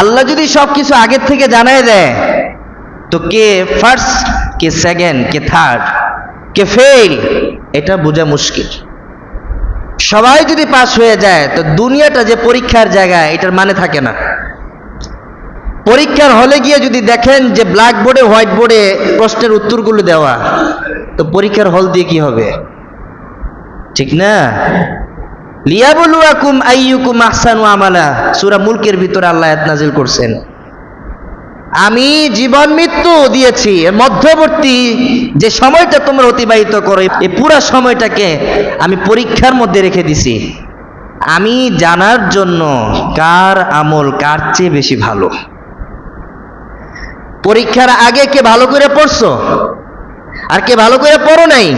আল্লাহ যদি সবকিছু আগের থেকে জানাই দেয়, তো কে ফার্স্ট কে সেকেন্ড কে থার্ড কে ফেল এটা বোঝা মুশকিল। সবাই যদি পাস হয়ে যায়, তো দুনিয়াটা যে পরীক্ষার জায়গা, এটার মানে থাকে না। পরীক্ষার হলে গিয়ে যদি দেখেন যে ব্ল্যাক বোর্ডে হোয়াইট বোর্ডে প্রশ্নের উত্তরগুলো দেওয়া, তো পরীক্ষার হল দিয়ে কি হবে? ঠিক না? লিয়াবলুয়াকুম আইয়ুকুম আহসানু আমালা। সূরা মুলকের ভিতরে আল্লাহ নাজিল করছেন। আমি জীবন মৃত্যু দিয়েছি মধ্যবর্তী যে সময়টা তোমরা অতিবাহিত করো, এই পুরা সময়টাকে আমি পরীক্ষার মধ্যে রেখে দিছি। আমি জানার জন্য কার আমল কার চেয়ে বেশি ভালো? পরীক্ষার আগে কে ভালো করে পড়ছো? আর কে ভালো করে পড়ো নাই?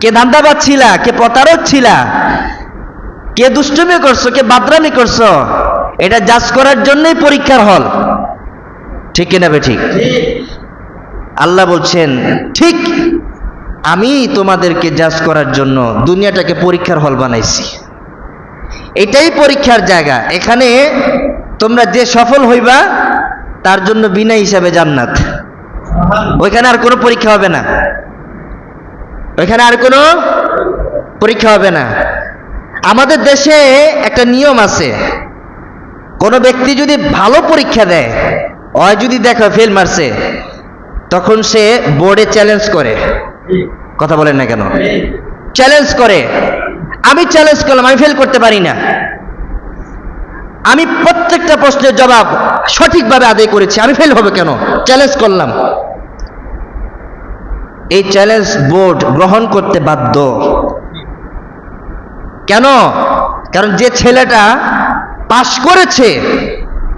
কে ধান্দাবাদ ছিলা কে প্রতারক ছিলা? কে দুষ্টুমি করছ, কে বাদরামি করছ, এটা জাজ করার জন্যই পরীক্ষার হল। ঠিক কিনা বে ঠিক? আল্লাহ বলছেন, ঠিক, আমি তোমাদেরকে জাজ করার জন্য দুনিয়াটাকে পরীক্ষার হল বানাইছি। এটাই পরীক্ষার জায়গা। এখানে তোমরা যে সফল হইবা, তার জন্য বিনা হিসাবে জান্নাত। ওইখানে আর কোনো পরীক্ষা হবে না। ওইখানে আর কোনো পরীক্ষা হবে না। আমাদের দেশে একটা নিয়ম আছে। কোনো ব্যক্তি যদি ভালো পরীক্ষা দেয়, অয় যদি দেখো ফেল মারছে, তখন সে বোর্ডে চ্যালেঞ্জ করে। কথা বলেন না কেন? চ্যালেঞ্জ করে। আমি চ্যালেঞ্জ করলাম, আমি ফেল করতে পারি না। আমি প্রত্যেকটা প্রশ্নের জবাব সঠিকভাবে আদায় করেছি, আমি ফেল হবে কেন? চ্যালেঞ্জ করলাম। এই চ্যালেঞ্জ বোর্ড গ্রহণ করতে বাধ্য। কেন? কারণ যে ছেলেটা পাশ করেছে,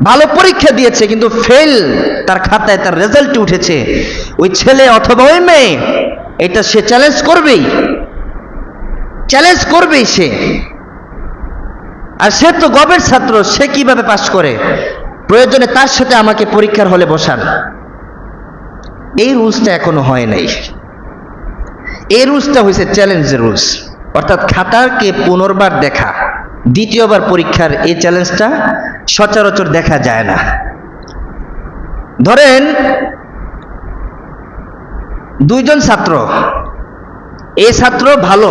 ভালো পরীক্ষা দিয়েছে, কিন্তু ফেল তার খাতায় তার রেজাল্ট উঠেছে। ওই ছেলে অথবা ওই মেয়ে, এটা সে চ্যালেঞ্জ করবেই। চ্যালেঞ্জ করবেই সে। আর সে তো গবের ছাত্র, সে কীভাবে পাশ করে? প্রয়োজনে তার সাথে আমাকে পরীক্ষার হলে বসান। এই রুলসটা এখনও হয় নাই। এই রুলসটা হয়েছে চ্যালেঞ্জের রুলস অর্থাৎ খাতারকে পুনর্বার দেখা, দ্বিতীয়বার পরীক্ষার এই চ্যালেঞ্জটা সচরাচর দেখা যায় না। ধরেন, দুইজন ছাত্র, এই ছাত্র ভালো,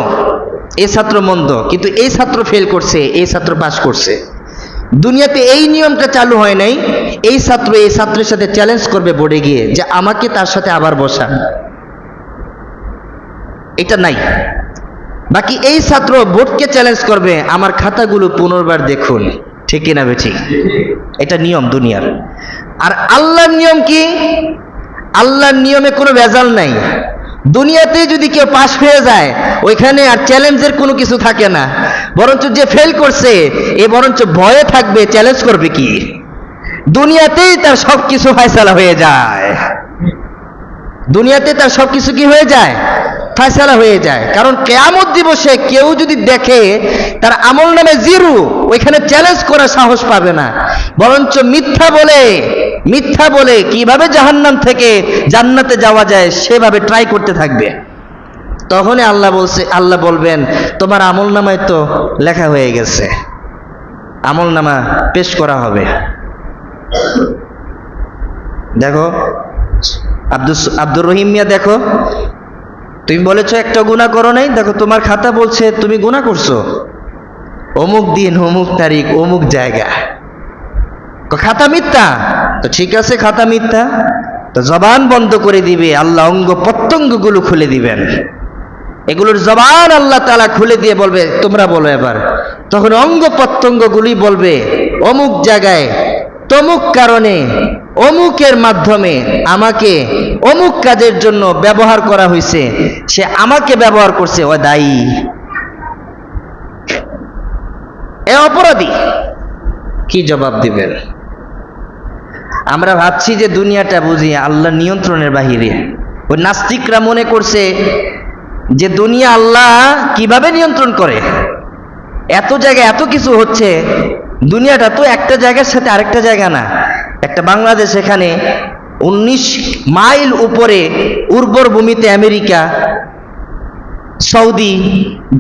এই ছাত্র মন্দ, কিন্তু এই ছাত্র ফেল করছে, এই ছাত্র পাস করছে। দুনিয়াতে এই নিয়মটা চালু হয় নাই, এই ছাত্র এই ছাত্রের সাথে চ্যালেঞ্জ করবে বোর্ডে গিয়ে যে আমাকে তার সাথে আবার বসান এটা নাই। বাকি এই ছাত্র বোর্ডকে চ্যালেঞ্জ করবে, আমার খাতাগুলো পুনর্বার দেখুন। ঠিক কিনা বে ঠিক এটা নিয়ম দুনিয়ার। আর আল্লাহর নিয়ম কি? আল্লাহর নিয়মে কোনো ভেজাল নাই। দুনিয়াতে যদি কেউ পাশ হয়ে যায়, ওইখানে আর চ্যালেঞ্জের কোনো কিছু থাকে না। বরঞ্চ যে ফেল করছে, এ বরঞ্চ ভয়ে থাকবে চ্যালেঞ্জ করবে কি? দুনিয়াতেই তার সব কিছু ফয়সালা হয়ে যায়। দুনিয়াতে তার সব কিছু কি হয়ে যায়? ফয়সালা হয়ে যায়। কারণ কেয়ামত দিবসে কেউ যদি দেখে, তার আমল নামে জিরু, ওইখানে চ্যালেঞ্জ করার সাহস পাবে না। বরঞ্চ মিথ্যা বলে মিথ্যা বলে কীভাবে জাহান্নাম থেকে জান্নাতে যাওয়া যায় সেভাবে ট্রাই করতে থাকবে। তখনই আল্লাহ বলছে, আল্লাহ বলবেন, তোমার আমল নামায় তো লেখা হয়ে গেছে। আমল নামা পেশ করা হবে। দেখো আব্দুল আব্দুর রহিম মিয়া দেখো তুমি বলেছ একটা গুণা করো নাই? দেখো, তোমার খাতা বলছে, তুমি গুণা করছ। অমুক দিন, অমুক তারিখ, অমুক জায়গা। খাতা মিথ্যা? তো ঠিক আছে, খাতা মিথ্যা। তো জবান বন্ধ করে দিবে, আল্লাহ অঙ্গ প্রত্যঙ্গগুলো খুলে দিবেন। এগুলোর জবান আল্লাহ তালা খুলে দিয়ে বলবে, তোমরা বলো এবার। তখন অঙ্গ প্রত্যঙ্গগুলি বলবে, অমুক জায়গায়, তমুক কারণে অমুকের মাধ্যমে আমাকে অমুক কাজের জন্য ব্যবহার করা হয়েছে, সে আমাকে ব্যবহার করছে, ও দায়ী। এ অপরাধী। কি জবাব দিবেন? আমরা ভাবছি যে দুনিয়াটা বুঝি আল্লাহ নিয়ন্ত্রণের বাহিরে। ওই নাস্তিকরা মনে করছে যে দুনিয়া আল্লাহ কীভাবে নিয়ন্ত্রণ করে? এত জায়গায় এত কিছু হচ্ছে, দুনিয়াটা তো একটা জায়গার সাথে আরেকটা জায়গা না। একটা বাংলাদেশ এখানে উনিশ মাইল উপরে উর্বর ভূমিতে আমেরিকা, সৌদি,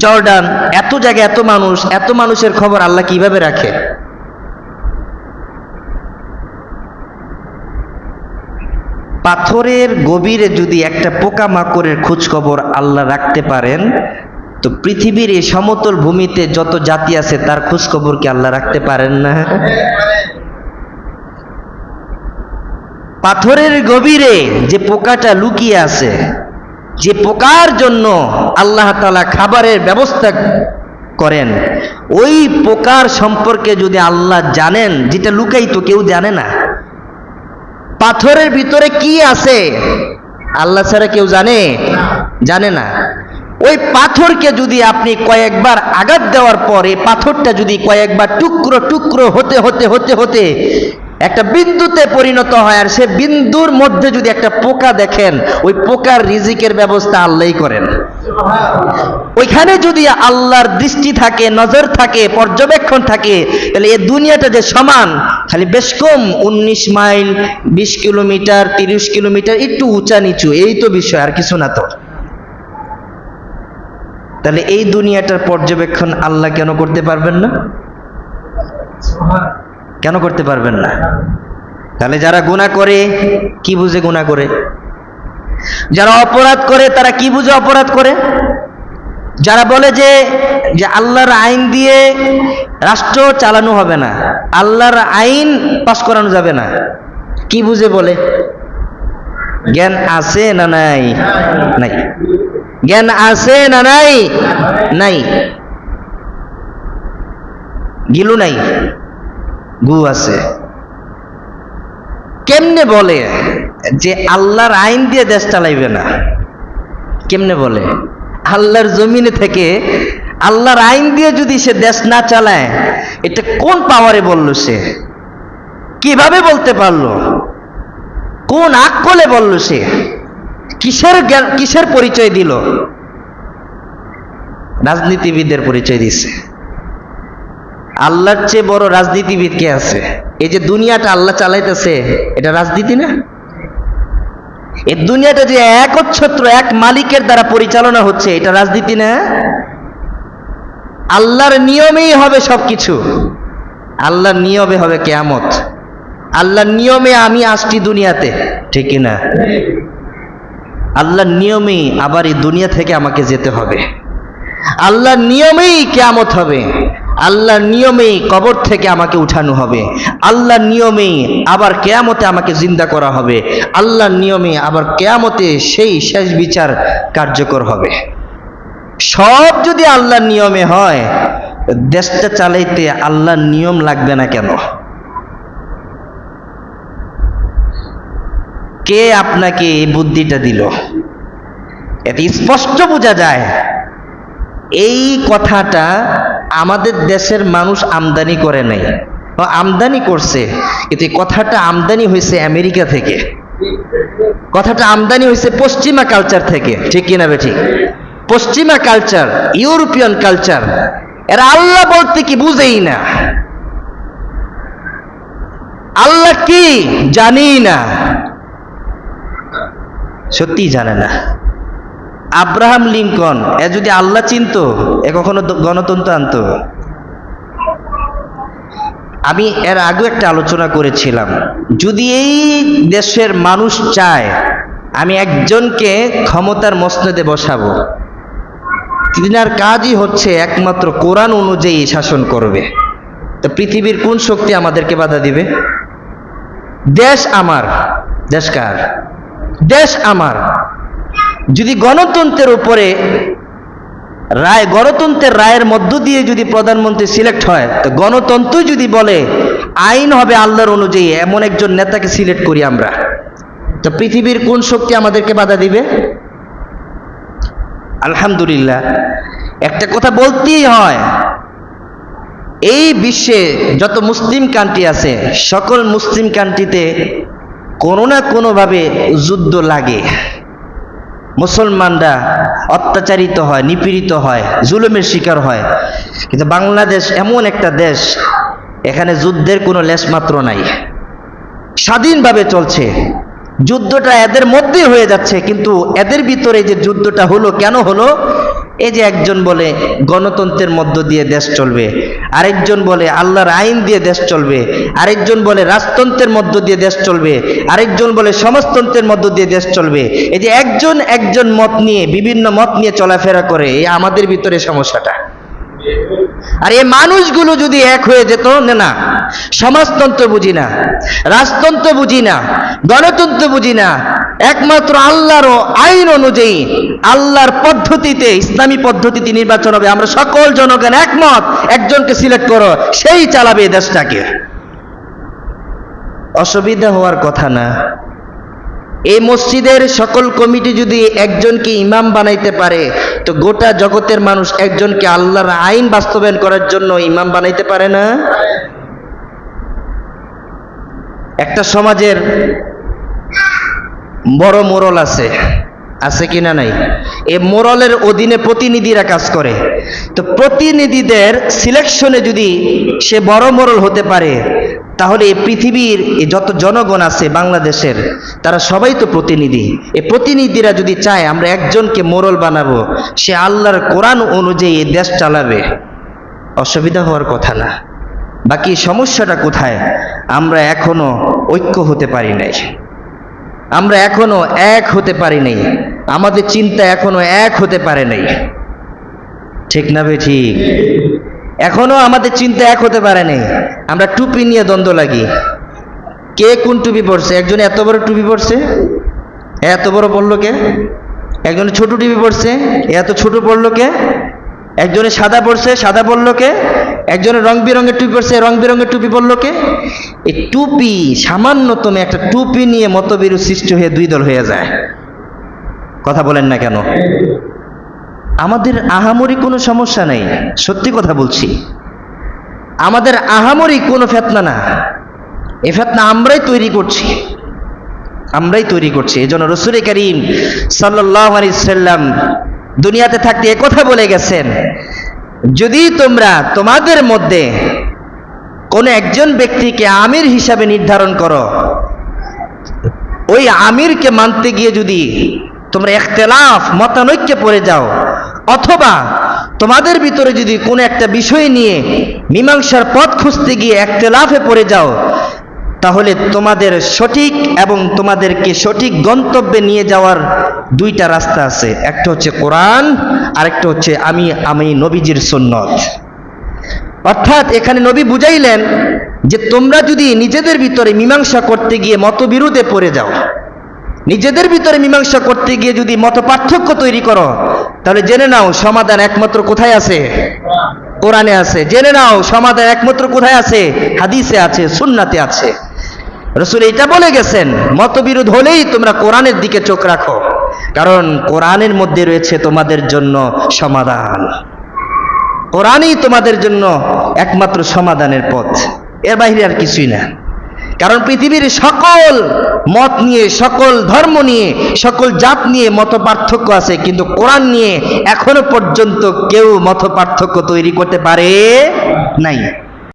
জর্ডান, এত জায়গায় এত মানুষ, এত মানুষের খবর আল্লাহ কীভাবে রাখে? পাথরের গভীরে যদি একটা পোকা মাকড়ের খোঁজ খবর আল্লাহ রাখতে পারেন, তো পৃথিবীর এই সমতল ভূমিতে যত জাতি আছে তার খোঁজ খবর কি আল্লাহ রাখতে পারেন না? পাথরের গভীরে যে পোকাটা লুকিয়ে আছে, যে পোকার জন্য আল্লাহ তালা খাবারের ব্যবস্থা করেন, ওই পোকার সম্পর্কে যদি আল্লাহ জানেন, যেটা লুকাই তো কেউ জানে না। পাথরের ভিতরে কি আছে, আল্লাহ ছাড়া কেউ জানে? জানে না। ওই পাথরকে যদি আপনি কয়েকবার আঘাত দেওয়ার পরে পাথরটা যদি কয়েকবার টুকরো টুকরো হতে হতে হতে হতে একটা বিন্দুতে পরিণত হয় আর সে বিন্দুর মধ্যে যদি একটা পোকা দেখেন, ওই পোকার রিজিকের ব্যবস্থা আল্লাহই করেন। ওইখানে যদি আল্লাহর দৃষ্টি থাকে, নজর থাকে, পর্যবেক্ষণ থাকে, তাহলে এই দুনিয়াটা যে সমান, খালি বেশ কম, উনিশ মাইল, বিশ কিলোমিটার, তিরিশ কিলোমিটার, একটু উঁচা নিচু, এই তো বিষয়, আর কিছু না তো। তাহলে এই দুনিয়াটার পর্যবেক্ষণ আল্লাহ কেন করতে পারবেন না? কেন করতে পারবেন না? তাহলে যারা গুণা করে, কি বুঝে গুণা করে? যারা অপরাধ করে, তারা কি বুঝে অপরাধ করে? যারা বলে যে যে আল্লাহর আইন দিয়ে রাষ্ট্র চালানো হবে না, আল্লাহর আইন পাস করানো যাবে না, কি বুঝে বলে? জ্ঞান আছে না নাই? নাই। জ্ঞান আছে না নাই? নাই। গিলু নাই। গু আছে। কেমনে বলে যে আল্লাহর আইন দিয়ে দেশ চালাইবে না? কেমনে বলে? আল্লাহর জমিনে থেকে আল্লাহর আইন দিয়ে যদি সে দেশ না চালায়, এটা কোন পাওয়ারে বলল সে? কীভাবে বলতে পারল? কোন আকলে বলল সে? কিসের কিসের পরিচয় দিল? রাজনীতিবিদদের পরিচয় দিছে আল্লাহর চেয়ে বড় রাজনীতিবিদ কে আছে? এই যে দুনিয়াটা আল্লাহ চালাইতেছে, এটা রাজনীতি না? এই দুনিয়াটা যে একচ্ছত্র, এক মালিকের দ্বারা পরিচালনা হচ্ছে, এটা রাজনীতি না? আল্লাহর নিয়মেই হবে সবকিছু। আল্লাহর নিয়মে হবে কেয়ামত। আল্লাহর নিয়মে আমি আসছি দুনিয়াতে, ঠিক না? আল্লাহর নিয়মেই আবার এই দুনিয়া থেকে আমাকে যেতে হবে। আল্লাহর নিয়মেই কেয়ামত হবে। আল্লাহর নিয়মেই কবর থেকে আমাকে উঠানো হবে। আল্লাহর নিয়মেই আবার কেয়ামতে আমাকে জিন্দা করা হবে। আল্লাহর নিয়মে আবার কেয়ামতে সেই শেষ বিচার কার্যকর হবে। সব যদি আল্লাহর নিয়মে হয়, দেশটা চালাইতে আল্লাহর নিয়ম লাগবে না কেন? কে আপনাকে এই বুদ্ধিটা দিল? এতে স্পষ্ট বোঝা যায়। এই কথাটা আমাদের দেশের মানুষ আমদানি করে নাই। আমদানি করছে, কিন্তু কথাটা আমদানি হয়েছে আমেরিকা থেকে। কথাটা আমদানি হয়েছে পশ্চিমা কালচার থেকে, ঠিক কিনা বে ঠিক? পশ্চিমা কালচার ইউরোপিয়ান কালচার এরা আল্লাহ বলতে কি বুঝেই না। আল্লাহ কি জানি না। সত্যি জানে না। আব্রাহাম লিঙ্কন, এ যদি আল্লাহ চিনত, এ কখনো গণতন্ত্র আনতো। আমি এর আগেও একটা আলোচনা করেছিলাম, যদি এই দেশের মানুষ চায়, আমি একজনকে ক্ষমতার মসনদে বসাবো, তিনার কাজই হচ্ছে একমাত্র কোরআন অনুযায়ী শাসন করবে। তো পৃথিবীর কোন শক্তি আমাদেরকে বাধা দিবে? দেশ আমার। দেশ কার? দেশ আমার। যদি গণতন্ত্রের উপরে রায়, গণতন্ত্রের রায়ের মধ্য দিয়ে যদি প্রধানমন্ত্রী সিলেক্ট হয়, তো গণতন্ত্র যদি বলে, আইন হবে আল্লাহর অনুযায়ী, এমন একজন নেতাকে সিলেক্ট করি আমরা। তো পৃথিবীর কোন শক্তি আমাদেরকে বাধা দিবে? আলহামদুলিল্লাহ। একটা কথা বলতেই হয়, এই বিশ্বে যত মুসলিম কান্ট্রি আছে, সকল মুসলিম কান্ট্রিতে কোনো না কোনোভাবে যুদ্ধ লাগে। মুসলমানরা অত্যাচারিত হয়, নিপীড়িত হয়, জুলুমের শিকার হয়। কিন্তু বাংলাদেশ এমন একটা দেশ, এখানে যুদ্ধের কোনো লেশমাত্র নাই। স্বাধীনভাবে চলছে। যুদ্ধটা এদের মধ্যে হয়ে যাচ্ছে, কিন্তু এদের ভিতরে যে যুদ্ধটা হলো, কেন হলো? এই যে একজন বলে গণতন্ত্রের মধ্য দিয়ে দেশ চলবে, আরেকজন বলে আল্লাহর আইন দিয়ে দেশ চলবে, আরেকজন বলে রাজতন্ত্রের মধ্য দিয়ে দেশ চলবে, আরেকজন বলে সমাজতন্ত্রের মধ্য দিয়ে দেশ চলবে। এই যে একজন একজন মত নিয়ে, বিভিন্ন মত নিয়ে চলাফেরা করে, এই আমাদের ভিতরে সমস্যাটা। আর এই মানুষগুলো যদি এক হয়ে যেত, না সমাজতন্ত্র বুঝি না, রাজতন্ত্র বুঝি না, গণতন্ত্র বুঝি না, একমাত্র আল্লাহর আইন অনুযায়ী, আল্লাহর পদ্ধতিতে, ইসলামী পদ্ধতিতে নির্বাচন হবে। আমরা সকল জনগণ একমত, একজনকে সিলেক্ট করো, সেই চালাবে এই দেশটাকে। অসুবিধা হওয়ার কথা না। এই মসজিদের সকল কমিটি যদি একজনকে ইমাম বানাইতে পারে, তো গোটা জগতের মানুষ একজনকে আল্লাহর আইন বাস্তবায়ন করার জন্য ইমাম বানাইতে পারে না? একটা সমাজের বড় মোরল আছে। আছে কি না নাই? এ মোরলের অধীনে প্রতিনিধিরা কাজ করে। তো প্রতিনিধিদের সিলেকশনে যদি সে বড় মোরল হতে পারে, তাহলে এই পৃথিবীর যত জনগণ আছে বাংলাদেশের, তারা সবাই তো প্রতিনিধি। এ প্রতিনিধিরা যদি চায় আমরা একজনকে মোরল বানাবো, সে আল্লাহর কোরআন অনুযায়ী এই দেশ চালাবে। অসুবিধা হওয়ার কথা না। বাকি সমস্যাটা কোথায়? আমরা এখনও ঐক্য হতে পারি নাই। আমরা এখনও এক হতে পারি নাই। আমাদের চিন্তা এখনও এক হতে পারে নাই। ঠিক না বে ঠিক। এখনও আমাদের চিন্তা এক হতে পারে নাই। আমরা টুপি নিয়ে দ্বন্দ্ব লাগি। কে কোন টুপি পরছে? একজন এত বড় টুপি পরছে? এত বড় পড়ল কে? একজন ছোট টুপি পরছে? এত ছোট পড়ল কে? একজনে সাদা পড়ছে সাদা পড়ল কে? একজনে রং বেরঙের টুপি পরছে, রং বেরঙের টুপি পরলো কে? এই টুপি, সামান্যতম একটা টুপি নিয়ে মতবিরু সৃষ্টি হয়ে দুই দল হয়ে যায়। কথা বলেন না কেন? আমাদের আহামরি কোনো সমস্যা নেই, সত্যি কথা বলছি। আমাদের আহামরি কোনো ফেতনা না। এ ফেতনা আমরাই তৈরি করছি। আমরাই তৈরি করছি। এই জন্য রসুল করিম সাল্লাম দুনিয়াতে থাকতে কথা বলে গেছেন, যদি তোমরা তোমাদের মধ্যে কোন একজন ব্যক্তিকে আমির হিসাবে নির্ধারণ করো। ওই আমিরকে মানতে গিয়ে যদি তোমরা একতেলাফ মতানৈক্যে পড়ে যাও, অথবা তোমাদের ভিতরে যদি কোনো একটা বিষয় নিয়ে মীমাংসার পথ খুঁজতে গিয়ে একতেলাফে পড়ে যাও, তাহলে তোমাদের সঠিক এবং তোমাদেরকে সঠিক গন্তব্যে নিয়ে যাওয়ার দুইটা রাস্তা আছে। একটা হচ্ছে কোরআন, আরেকটা হচ্ছে আমি আমি নবীজির সুন্নত। অর্থাৎ এখানে নবী বুঝাইলেন যে তোমরা যদি নিজেদের ভিতরে মীমাংসা করতে গিয়ে মতবিরোধে পড়ে যাও, নিজেদের ভিতরে মীমাংসা করতে গিয়ে যদি মত পার্থক্য তৈরি করো, তাহলে জেনে নাও সমাধান একমাত্র কোথায় আছে? কোরআনে আছে। জেনে নাও সমাধান একমাত্র কোথায় আছে? হাদিসে আছে, সুন্নাতে আছে। রসুল এটা বলে গেছেন, মতবিরোধ হলেই তোমরা কোরআনের দিকে চোখ রাখো, কারণ কোরআনের মধ্যে রয়েছে তোমাদের জন্য সমাধান। কোরআনই তোমাদের জন্য একমাত্র সমাধানের পথ। এর বাইরে আর কিছুই না। কারণ পৃথিবীর সকল মত নিয়ে, সকল ধর্ম নিয়ে, সকল জাত নিয়ে মত পার্থক্য আছে, কিন্তু কোরআন নিয়ে এখনও পর্যন্ত কেউ মত পার্থক্য তৈরি করতে পারে নাই।